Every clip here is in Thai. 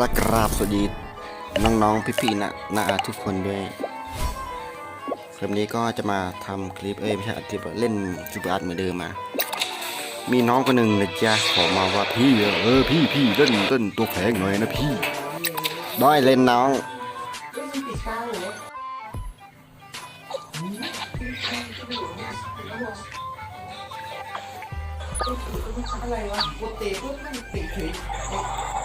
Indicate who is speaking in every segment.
Speaker 1: และกราบสวัสดี น้องๆ พี่ๆนะนาอาทุกคนด้วยคลิปนี้ก็จะมาทำคลิปเอ้ยไม่ใช่อัดคลิปเล่นซูเปอาร์ตเหมือนเดิมมา มีน้องคนหนึ่งนะจ๊ะขอมาว่าพี่เออพี่พี่เล่นเล่นตัวแพงหน่อยนะพี่ได้เล่นน้องเ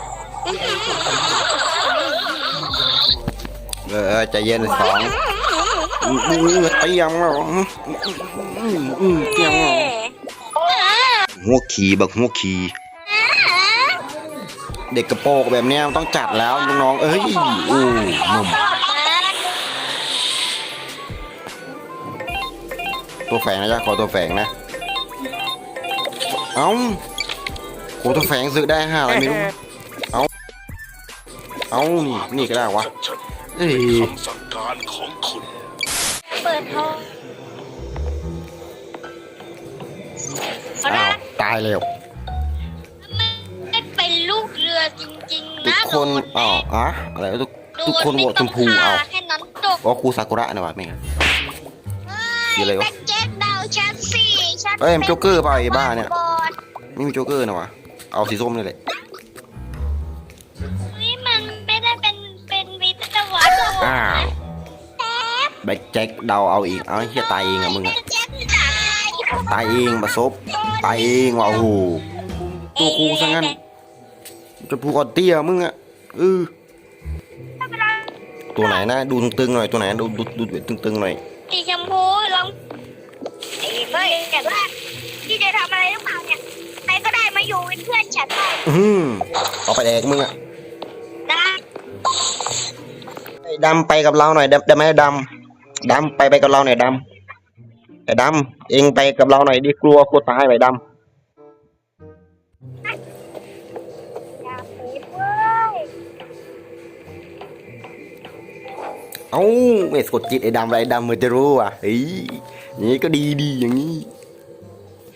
Speaker 1: เออใจเย็นสองมอืมเตียงอะอืมอืมอืมเตียงหัวขี่บักหัวขี่เด็กกระโปรงแบบเนี้ยมันต้องจัดแล้วน้องๆเอ้ยอู้หนุ่มตัวแฝงนะจ๊ะขอตัวแฝงนะ เอ้าโหตัวแฝงซื้อได้ห้าอะไรไม่รู้ เอ้านี่นี่ก็ได้วะ
Speaker 2: ฉัน
Speaker 1: เอ้ย
Speaker 2: คำสั่งการของคุณ
Speaker 3: เปิดท้อง
Speaker 1: อ้าวตายเร็ว
Speaker 3: ไม่เป็นลูกเรือจริงๆ
Speaker 1: ทุก
Speaker 3: นะ
Speaker 1: คนอ้าวอะอะไรวะทุกทุกคนโหวตชมพูเอา
Speaker 3: แค่นั้นจบ
Speaker 1: อ๋อครูซากุระนะวะไม่งั้นมีอะไรวะ
Speaker 3: แต่เจ็ดดาวชั้นสี่ชั้น
Speaker 1: เอ้ยมันโจ๊กเกอร์เปล่าไอ้บ้าเนี่ย
Speaker 3: บอด
Speaker 1: ไม่มีโจ๊กเกอร์นะวะ เอาสีส้มนี่แหละ
Speaker 3: นี่มั
Speaker 1: แบ็คแจ็คเดาเอาอีก เอาไอ้เฮียตายเองอะมึงอะ
Speaker 3: เจ็ดตาย
Speaker 1: ตายเองประสบตายเองว่ะโอ้โหตัวกูซะงั้นชมพูอ่อนเตี้ยมึงอะเออตัวไหนนะดูตึงๆหน่อยตัวไหนดูดูดูตึงๆหน่อย
Speaker 3: สีชมพูลองไอ้เฮ้ยแต่ว่าพี่จะทำอะไรหรือเปล่าเนี่ยใครก็ได้มาอยู่เป็นเพื่อนฉันหน่อย
Speaker 1: อืมเอาไปแดกมึงอะ
Speaker 3: นะ
Speaker 1: ไอ้ดำไปกับเราหน่อยดำดำไหมดำ ดำไปไปกับเราหน่อยดำไอ้ดำเองไปกับเราหน่อยดิกลัวกลัวตายไปด
Speaker 3: อย่าพูดเว้ยำ
Speaker 1: เอ้าไม่สะกดจิตไอ้ดำอะไรดำมันจะรู้อะเฮ้ยอย่างนี้ก็ดีดีอย่างนี้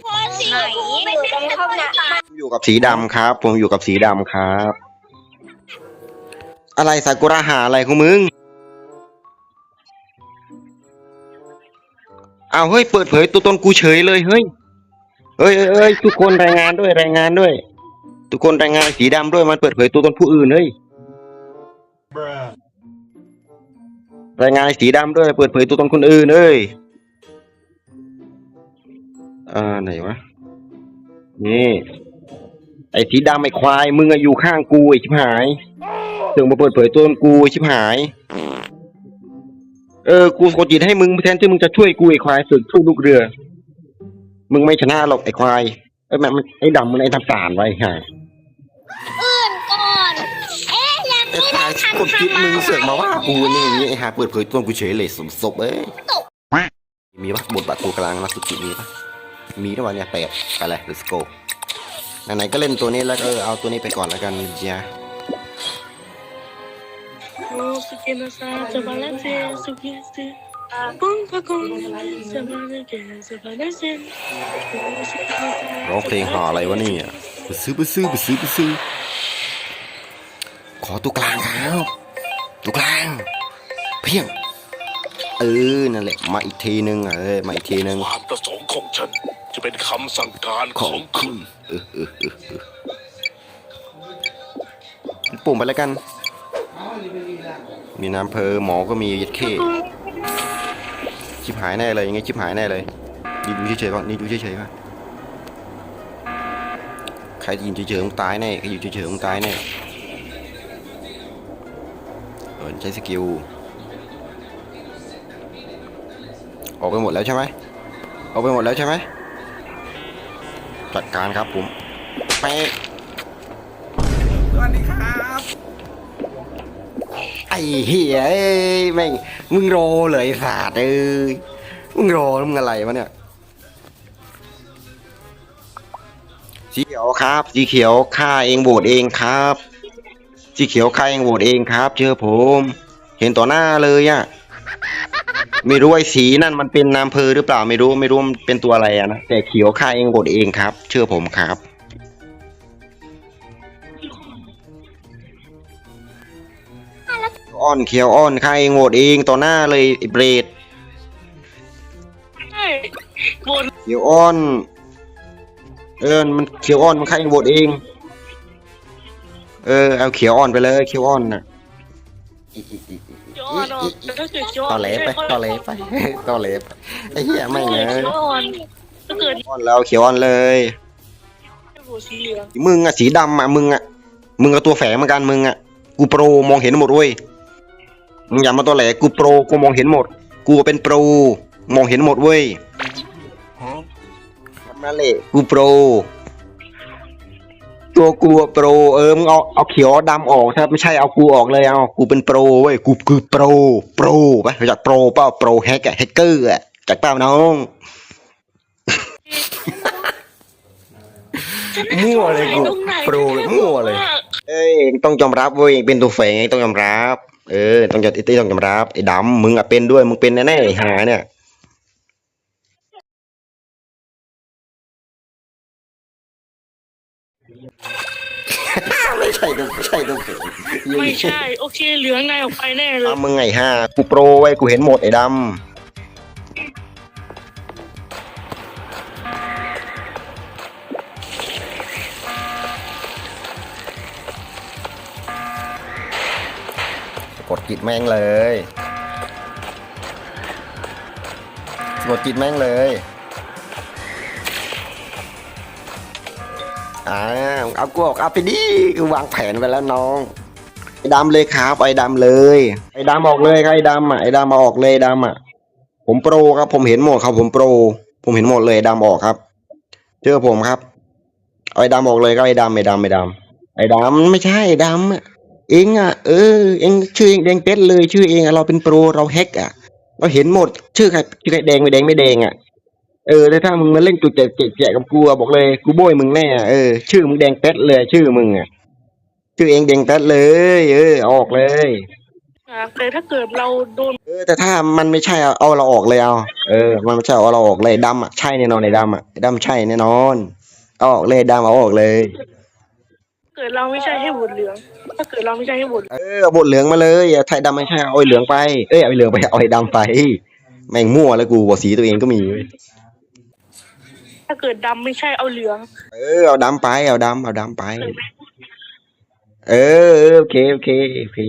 Speaker 3: พอสีชมพูไม่ได้เข้าหน้า
Speaker 1: ผมอยู่กับสีดำครับ ผมอยู่กับสีดำครับ อะไรซากุระหาอะไรของมึง เอาวเฮ้ยเปิดเผยตัวตนกูเฉยเลยเฮ้ยเอ้ยเอ้ยเอ้ยทุกคนรายงานด้วยรายงานด้วย ทุกคนรายงานสีดำด้วยมันเปิดเผยตัวตนผู้อื่นเฮ้ยรายงานสีดำด้วยเปิดเผยตัวตนคนอื่นเอ้ยอ่าไหนวะ นี่ ไอ้สีดำไอ้ควายมึงอะอยู่ข้างกูไอ้ชิบหายถึงมาเปิดเผยตัวตนกูไอ้ชิบหาย เออ กูกดจิตให้มึงแทนที่มึงจะช่วยกูไอ้ควายสึกทุกลูกเรือ มึงไม่ชนะหรอกไอ้ควายไอ้แม่งมันไอ้ดำมันไอ้ทำสารไว้ห่า
Speaker 3: อื่นก่อน เอ๊ะยัง
Speaker 1: ไอ้
Speaker 3: ไม่
Speaker 1: ควา
Speaker 3: ได้
Speaker 1: ย
Speaker 3: ทำ
Speaker 1: กดจิต
Speaker 3: ทำไม
Speaker 1: มึงเสือกมาว่ากูนี่อย่างงี้ไอ้ห่าเปิดเผยตัวตนกูเฉยเลยสมศพเอ้ยมีปะบทบาทตัวกลางนะสุกิมีปะมีด้วยวะเนี่ยแปดไปเลย let's go ไหนๆก็เล่นตัวนี้แล้วก็เออเอาตัวนี้ไปก่อนแล้วกันจ้ ร้องเพลงหาอะไรวะเนี่ยไปซื้อไปซื้อไปซื้อไปซื้อ ขอตัวกลางครับตัวกลาง เพียง เออ นั่นแหละ มาอีกทีนึงอะเออมาอีกทีนึง
Speaker 2: ความประสงค์ของฉัน จะเป็นคำสั่งการของคุณ
Speaker 1: เออเออเออเออปุ่มไปแล้วกัน มีน้ำเพอหมอก็มียัดเข้ชิบหายแน่เลยยังไงชิบหายแน่เลยนี่ดูเฉยๆก่อนนี่ดูเฉยๆก่อนใครยืนเฉยๆต้องตายแน่ใครอยู่เฉยๆต้องตายแน่เออใช้สกิลออกไปหมดแล้วใช่ไหมออกไปหมดแล้วใช่ไหมจัดการครับผมไป
Speaker 4: สวัสดีครับ
Speaker 1: ไอ้เหี้ยเอ้ยแม่งมึงรอเลยไอ้สัตว์เอ้ยมึงรอมึงอะไรวะเนี่ย สีเขียวครับ สีเขียวข้าเองโหวตเองครับ สีเขียวข้าเองโหวตเองครับ เชื่อผม เห็นต่อหน้าเลยอะไม่รู้ไอ้สีนั่นมันเป็นนามเพอหรือเปล่าไม่รู้ไม่รู้มันเป็นตัวอะไรอะนะแต่เขียวข้าเองโหวตเองครับ เชื่อผมครับ อ้อนเขียวอ้อนใครโหวตเองต่อหน้าเลยไอ้เบรด
Speaker 3: ใช่บน
Speaker 1: เขียวอ้อน เออมันเขียวอ้อนมันใครโหวตเอง เออเอาเขียวอ่อนไปเลยเขียวอ่อนน่ะ
Speaker 3: ย้อนออกแต่ถ้าเกิดย้อน
Speaker 1: ต่อเหลไปต่อเหลไปต่อเหลไปไอ้เหี้ยไม่งเลย
Speaker 3: ย้อนถ้าเกิด
Speaker 1: อ่อนแล้วเขียวอ่อนเลย
Speaker 3: หัวสีเหลือง
Speaker 1: มึงอะสีดำอะมึงอะมึงกับตัวแฝงเหมือนกันมึงอะกูโปรมองเห็นหมดเว้ย มึงอย่ามาตัวแหลกูโปรกูมองเห็นหมด กูเป็นโปรมองเห็นหมดเว้ยนั่นแหละกูโปร ตัวกูอะโปร เออมึงเอาเอาเขียวดำออกถ้าไม่ใช่เอากูออกเลยเอากูเป็นโปรเว้ยกูคือโปรโปรไปรู้จักโปรเปล่าโปรแฮกอะแฮกเกอร์อะจากเปล่าน้องมั่วเลยกู
Speaker 3: ตรงไหน
Speaker 1: โปรเลยมั่วเลย เอ้ยเองต้องยอมรับเว้ยเองเป็นตัวแฝงเองต้องยอมรับ เออ ต้องยอมต้องยอมรับไอ้ดำมึงอะเป็นด้วย มึงเป็นแน่ๆไอ้หาเนี่ย ไม่ใช่ตัวไม่ใช่ตัวแฝง
Speaker 3: ไม่ใช่ โอเค เหลืองนายออกไปแน่เลย
Speaker 1: เอามึงไงห้ากูโปรไว้ยกูเห็นหมดไอ้ดำ กดจิตแม่งเลยกดจิตแม่งเลยอ่าเอากูออกเอาไปดิกูวางแผนไปแล้วน้องไอ้ดำเลยครับไอ้ดำเลย ไอ้ดำออกเลยครับไอ้ดำอะไอ้ดำมาออกเลยดำอะ ผมโปรครับ ผมเห็นหมดครับ ผมโปร ผมเห็นหมดเลยดำออกครับ เจอผมครับไอ้ดำออกเลยครับไอ้ดำไอ้ดำไอ้ดำไอ้ดำไม่ใช่ไอ้ดำอะ เองอะเออเองชื่อเองแดงเป็ดเลย ชื่อเองอะเราเป็นโปรเราแฮกอะ เราเห็นหมด ชื่อใครชื่อใครแดงไม่แดงไม่แดงอะเออแล้วถ้ามึงมาเล่นจุดแจกแจกกับกูอะบอกเลยกูโบยมึงแน่อะเออชื่อมึงแดงเป็ดเลย ชื่อมึงอะชื่อเองแดงเป็ดเลย เออเอาออกเลย
Speaker 3: แต่ถ้าเกิดเราโดน
Speaker 1: เออ แต่ถ้ามันไม่ใช่เอาเอาเราออกเลยเอาเออ มันไม่ใช่เอาเราออกเลยดำอะใช่แน่นอนไอ้ดำอะไอ้ดำใช่แน่นอนเอาออกเลยดำเอาออกเลย
Speaker 3: เกิดเราไม่ใช่ให้บทเหลือง ถ้าเกิดเราไม่ใช่ให้บท
Speaker 1: เออเอาบทเหลืองมาเลยอะไทยดำไม่ใช่เอาไอ้เหลืองไป เอ้ยเอาไอ้เหลืองไปเอาไอ้ดำไปแม่งมั่วแล้วกูบอกสีตัวเองก็มีเว้ย
Speaker 3: ถ้าเกิดดำไม่ใช่เอาเหลือง
Speaker 1: เออเอาดำไปเอาดำเอาดำไป เออเออโอเคโอเคโอเค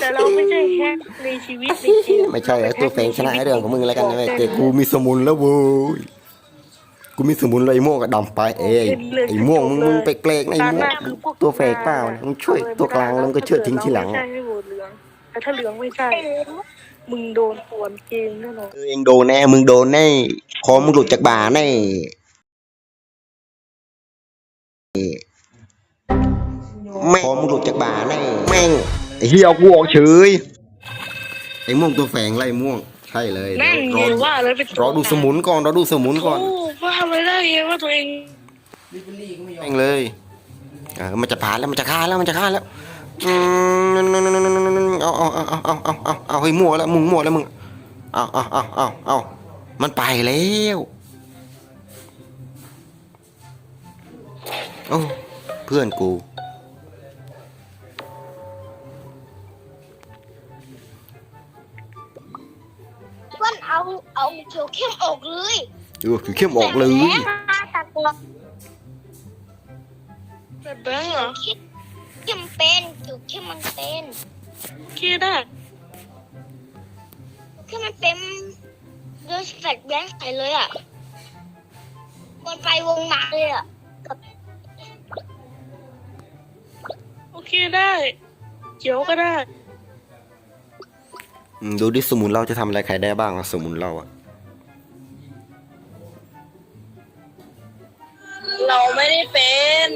Speaker 3: แต่เราไม่ใช่แฮกในชีวิตในเกม
Speaker 1: ไม่ใช่ไอ้ตัวแฝงชนะไอ้เรื่องของมึงแล้วกันนะเว้ยแต่กูมีสมุนแล้วเว้ย กูมีสมุนเลยไอ้ม่วงกับดำไปเอ้ยไอ้ม่วงมึงมึงไปเกลกในะไอ้ม่วงตัวแฝงเปล่าเนี่ยมึงช่วยตัวกลางแล้วมึงก็ช่วยทิ้งทีหลัง
Speaker 3: ไม่
Speaker 1: อะ
Speaker 3: ใช่ให้บทเหลืองแต่ถ้าเหลืองไม่ใช่มึงโดนปวนเกมแน่นอน
Speaker 1: เออเองโดนแน่มึงโดนแน่คอมึงหลุดจากบ่าแน่แม่งคอมึงหลุดจากบ่าแน่แม่งไอ้เหี้ยเอากูออกเฉยไอ้ม่วงตัวแฝงไล่ม่วง ใช่เลย
Speaker 3: นั่น
Speaker 1: เว่า
Speaker 3: เลยไป
Speaker 1: รอดูสมุนก่อนรอดูสมุนก่อน
Speaker 3: ว่าเลยได้เองว่าตัวเอง
Speaker 1: ลิเอม่งเลยอ่ามันจะผ่านแล้วมันจะฆ่าแล้วมันจะฆ่าแล้วเอาเอาเอาเอาเอาเอาเอาให้มั่วแล้วมึงมั่วแล้วมึงเอาเอาเอาเอาเอามันไปแล้วโอ้เพื่อนกู
Speaker 3: ขียวเข้มออกเลย
Speaker 1: เออคือเข้มออกเลย
Speaker 3: ตัดตัวแบบแบงค์เหรอ
Speaker 5: เข้มเป็นจุกเข้มมันเป็น
Speaker 3: โอเคได้
Speaker 5: เข้มมันเป็นเดือดแฟลชแบงค์ใส่เลยอะวนไปวงมาเลยอะ
Speaker 3: โอเคได้เขียวก็ได้
Speaker 1: อืมดูดิสมุนเราจะทำอะไรใครได้บ้างอะสมุนเราอะ
Speaker 5: ไม่ได้เป็น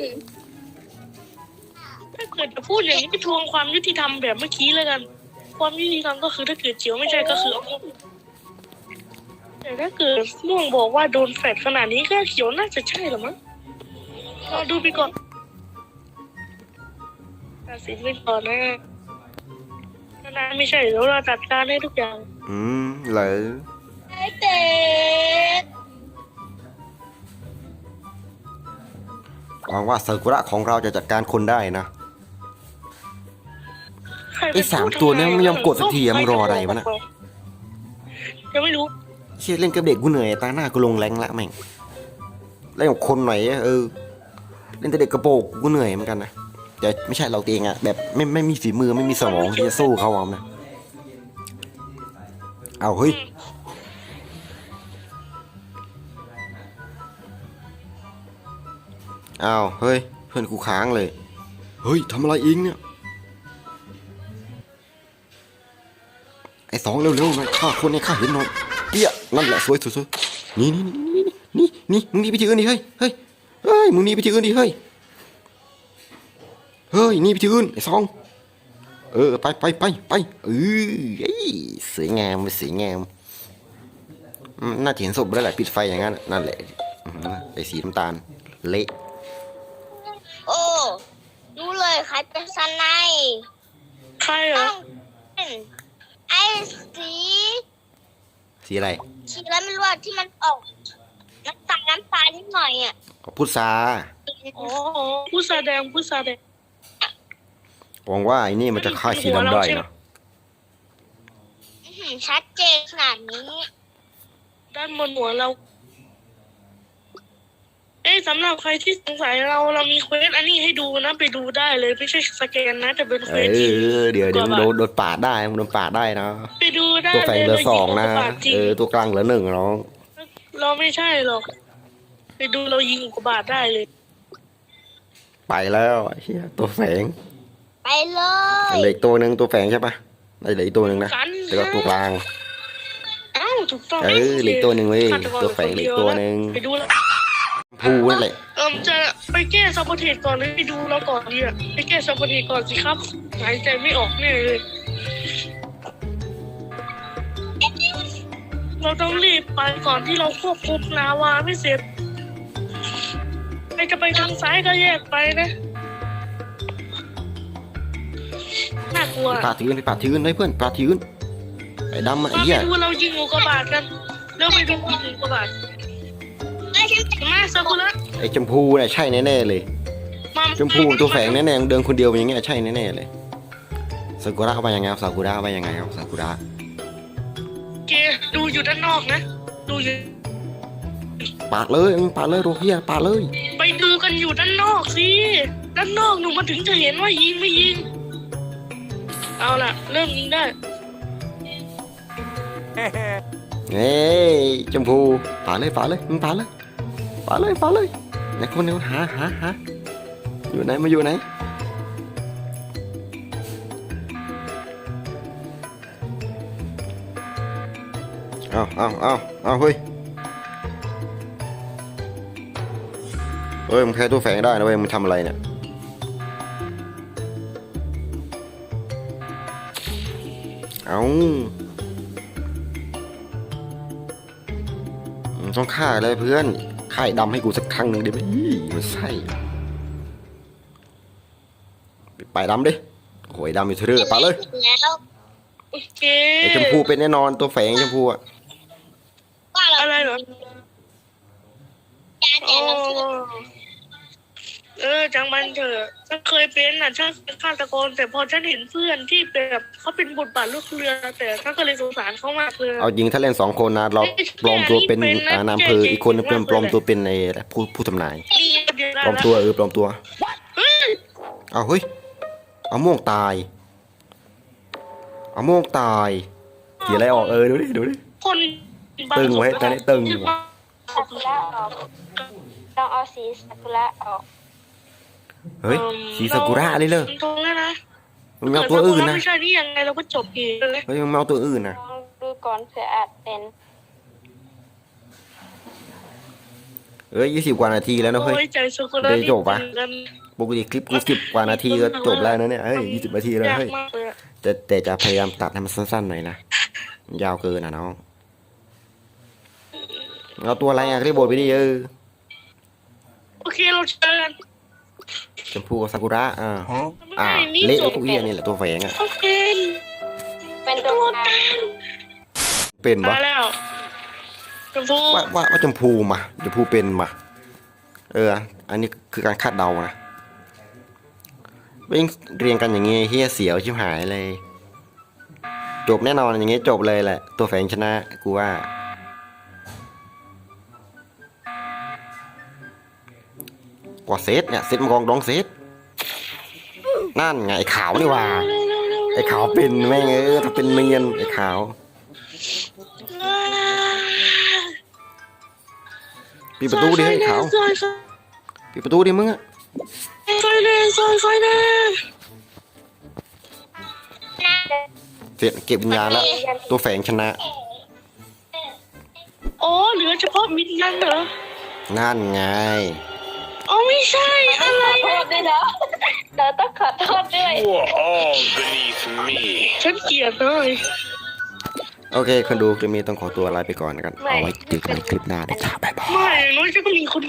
Speaker 3: ถ้าเกิดจะพูดอย่างนี้ไปทวงความยุติธรรมแบบเมื่อกี้แล้วกัน ความยุติธรรมก็คือถ้าเกิดเจียวไม่ใช่ก็คือเอาม่วงแต่ถ้าเกิดม่วงบอกว่าโดนแฟดขนาดนี้ก็เขียวน่าจะใช่หรอมั้งรอดูไปก่อนตัดสินไปก่อนนะถ้านายไม่ใช่เดี๋ยวเราจัดการให้ทุกอย่าง
Speaker 1: อืมเหรอ
Speaker 5: ไอ้เด็ก
Speaker 1: หวังว่าซากุระของเราจะจัดการคนได้นะ
Speaker 3: ร
Speaker 1: ไอ้สามตัวเนี่ยมันไม่ยอมกดสักทีอะมันรออะไรวะน่ะ
Speaker 3: ยังไม่รู้
Speaker 1: เชี่ยเล่นกับเด็กกูเหนื่อยตาหน้ากูลงแรงละแม่งเล่นกับคนหน่อยอะเออ เล่นแต่เด็กกระโปรงกูเหนื่อยเหมือนกันนะแต่ไม่ใช่เราตัวเองอะแบบไม่ไม่มีฝีมือไม่มีสมองที่จะสู้เขาเอานะเอาเฮ้ย อ้าวเฮ้ย เพื่อนกูค้างเลย เฮ้ยทำอะไรเองเนี่ย ไอ้สองเร็วๆหน่อยฆ่าคนให้ข้าเห็นหน่อยเปี้ยนั่นแหละสวยสวยๆนี่นี่นี่นี่นี่มึงหนี่ไปที่อื่นดิเฮ้ยเฮ้ยเฮ้ยมึงหนี่ไปที่อื่นดิเฮ้ยเฮ้ยหนี่ไปที่อื่นไอ้สองเออไปไปไปไปเออเอ้ยสวยงามสวยงามน่าจะเห็นศพแล้วแหละปิดไฟอย่างนั้นนั่นแหละไอ้สีน้ำตาล เละ
Speaker 5: โอ้รู้ เลยใครเป็นสไนย
Speaker 3: ใครเหร
Speaker 5: ต้
Speaker 3: อ
Speaker 5: องเป็นไอ้สี
Speaker 1: สีอะไร
Speaker 5: สีแล้วไม่รู้อะที่มันออกน้ำตาลน้ำตาลนิดหน่อยอะ
Speaker 1: พุทรา
Speaker 3: อ๋อผู้แสดงผู้แสดง
Speaker 1: หวังว่าไอ้นี่มันจะฆ่าสีดำได้นะ
Speaker 5: อื้อหือชัดเจนขนาดนี้
Speaker 3: ด้านบนหัวเรา เอ้ยสำหรับใครที่สงสัยเราเรามีเควสอันนี้ให้ดูนะไปดูได้เลยไม่ใช่สแกนนะแต่เป็นเคว
Speaker 1: เอ
Speaker 3: สจริง
Speaker 1: อเดี๋ยวเดี๋ยวมึงโดนโดนปาดได้มึงโดนปาดได้นะ
Speaker 3: ไปดูได้
Speaker 1: ตัวแฝงเหลือสองนะ
Speaker 3: เรายิกกาบาตจริง
Speaker 1: เออตัวกลางเหลือหนึ่งน้อง
Speaker 3: เราไม่ใช่หรอก ไปดูเรายิงอุกกาบาตได้เลย
Speaker 1: ไปแล้วไอ้เฮียตัวแฝง
Speaker 5: ไปเลย
Speaker 1: เหลืออีกตัวหนึ่งตัวแฝงใช่ปะได้เหลืออีกตัวหนึ่งนะ
Speaker 3: กัน
Speaker 1: แล้วก็ตัวกลาง
Speaker 3: เอ้าถูกต้อง
Speaker 1: เออเหลืออีกตัวหนึ่งเว้ย
Speaker 3: ฆาตกร
Speaker 1: ตัวแฝงเหลืออีกตัวหนึ่ง
Speaker 3: ไปดูแล้ว
Speaker 1: พูนั่นแหละ
Speaker 3: เอิมจะไปแก้ซับโพเทตก่อนหรือไปดูเราก่อนดีอะไปแก้ซับโพเทตก่อนสิครับหายใจไม่ออกแน่เลย เราต้องรีบไปก่อนที่เราควบคุมนาวาไม่เสร็จใครจะไปทางซ้ายก็แยกไปนะน่ากลัว
Speaker 1: ปาดถือไปปาดถือได้เพื่อนปาดถือไอ้ดำอะไอ้
Speaker 3: มา
Speaker 1: เหี้ย
Speaker 3: ไปดูเรายิงอุกกาบาตกันเร็วไปดูยิงอุกกาบาต
Speaker 5: ไอ้ยฉันเป็น
Speaker 3: มาซากุระ
Speaker 1: ไอ้ชมพูเนี่ยใช่แน่ๆเลย
Speaker 3: มา
Speaker 1: ชมพูตัวแฝงแน่ๆเดินคนเดียวอย่างเงี้ยใช่แน่ๆเลยซากุระเอาไปยังไงครับซากุระเอาไปยังไงครับซากุระ
Speaker 3: เกดูอยู่ด้านนอกนะ ดูอยู่
Speaker 1: ปาดเลยมึงปาดเลยโรเฮียปาดเลย
Speaker 3: ไปดูกันอยู่ด้านนอกสิด้านนอกหนูมาถึงจะเห็นว่ายิงไม่ยิง เอาล่ะ เริ่มยิงได้
Speaker 1: เฮ้ยชมพูปาดเลยปาดเลยมึงปาดเลยาเลยปาเลยไหนคนเดียวหาหาหาอยู่ไหนมาอยู่ไหนเอาเอาเอาเอาเฮ้ยเฮ้ยมึงแพ้ตัวแฝงได้นะเว้ยมึงทำอะไรเนี่ยเอาต้องฆ่าเลยเพื่อน ฆ่าไอ้ดำให้กูสักครั้งหนึ่งได้ไหมอี้มันใช่ไปดำดิโอ้ยดำอยู่เถอะไปเลย
Speaker 5: แล้ว
Speaker 3: โอเค
Speaker 1: ไอ้ชมพูเป็นแน่นอนตัวแฝงชมพูอะ
Speaker 5: ว่าเรา
Speaker 3: อะไรเหรอ
Speaker 5: จาน
Speaker 3: อ๋
Speaker 5: แต่
Speaker 3: อ
Speaker 5: เราคือ
Speaker 3: เออจังมันเถอะฉันเคยเป็นน่ะฉันเป็นฆาตกรแต่พอฉันเห็นเพื่อนที่แบบเขาเป็นบทบาทลูกเรือ แต่ฉันก็เลยสงสารเขามากเลย
Speaker 1: เอาจริงถ้าเล่นสองคนนะเราปลอมตัวเป็นอ่านามเพออีกคนนึงเป็นปลอมตัวเป็นในผู้ผู้ทำนาย
Speaker 3: นี่เดียวได้
Speaker 1: ปลอม
Speaker 3: แล้ว
Speaker 1: ตัวเออปลอมตัว
Speaker 3: เฮ้ย
Speaker 1: เอาเฮ้ยเอาม่วงตายเอาม่วงตายเขียนอะไรออกเออดูดิดูดิ
Speaker 3: คนบา
Speaker 1: ตึงไว้ตอนนี้ตึงอยู่ว่ะ
Speaker 5: ซากุระออกลองเอาสีซากุระออก
Speaker 1: เฮ้ยสีซากุระเลยเลย
Speaker 3: ตรงนั้นนะ
Speaker 1: มึงเอาตัวอื่นนะ
Speaker 3: ไม่ใช่นี่ยังไงเราก็จบเกมเลย
Speaker 1: เฮ้ยมึงเอาตัวอื่นนะ
Speaker 5: ลองดูก่อนเผื่ออาจเป็น
Speaker 1: เอ้ยยี่สิบกว่านาทีแล้วนะเฮ้ย
Speaker 3: โอ้ยใจสุกุระ
Speaker 1: เดี๋ยวจบปะ
Speaker 3: กัน
Speaker 1: ปกติคลิปกูสิบกว่านาทีก็จบแล้วนะเนี่ยเฮ้ยยี่สิบนาทีแล้ว
Speaker 3: ยาก
Speaker 1: เฮ้ย
Speaker 3: มากเลยอะ
Speaker 1: แต่แต่จะพยายามตัดให้มันสั้นๆหน่อยนะมันยาวเกินนะน้องเอาตัวอะไรอะเรียกบทไปดิเออ
Speaker 3: โอเคเราเจอกัน
Speaker 1: ชมพูกับซากุระอ่า
Speaker 3: ไม่
Speaker 1: อ่า
Speaker 3: ได้นี่
Speaker 1: เละ
Speaker 3: จบ
Speaker 1: ทุกเอียนี่แหละตัวแฝงอะ
Speaker 3: เขาเป็น
Speaker 5: เป็นตั
Speaker 3: ตัวว
Speaker 5: กลาง
Speaker 1: เป็นปะ
Speaker 3: มาแล้วชมพู
Speaker 1: ว่าว่าว่าชมพูมาชมพูเป็นมาเออ อันนี้คือการคาดเดานะวิ่งเรียงกันอย่างงี้เฮียเสียวชิบหายเลย จบแน่นอนอย่างงี้จบเลยแหละ ตัวแฝงชนะกูว่า ว่าเซตเนี่ยเซตมังกรดองเซตนั่นไงไอ้ขาวนี่หว่าไอ้ขาวเป็นแม่งเออถ้าเป็นเนียนไอ้ขาว ปิดประตูดิให้ไอ้ขาว
Speaker 3: ซอยซอย
Speaker 1: ปิดประตูดิมึงอะ
Speaker 3: ซอยแน่ซอยซอยแน่
Speaker 1: เสร็จเก็บวิญญาณแล้วตัวแฝงชนะ
Speaker 3: อ๋อเหลือเฉพาะมิดยันเหรอ
Speaker 1: นั่นไง
Speaker 3: อ๋อไม่ใช่อะไร
Speaker 5: ขอโทษด้วยนะเราต้องขอโทษด้วย
Speaker 2: You are all beneath me
Speaker 3: ฉันเกลียดเลย
Speaker 1: โอเค คนดูคลิปนี้ต้องขอตัวลาไปก่อนนะครับ เอาไว้เจอกันในคลิปหน้านะจ๊ะบ๊ายบาย
Speaker 3: ไม่อย่างน้อยฉันก็มีคน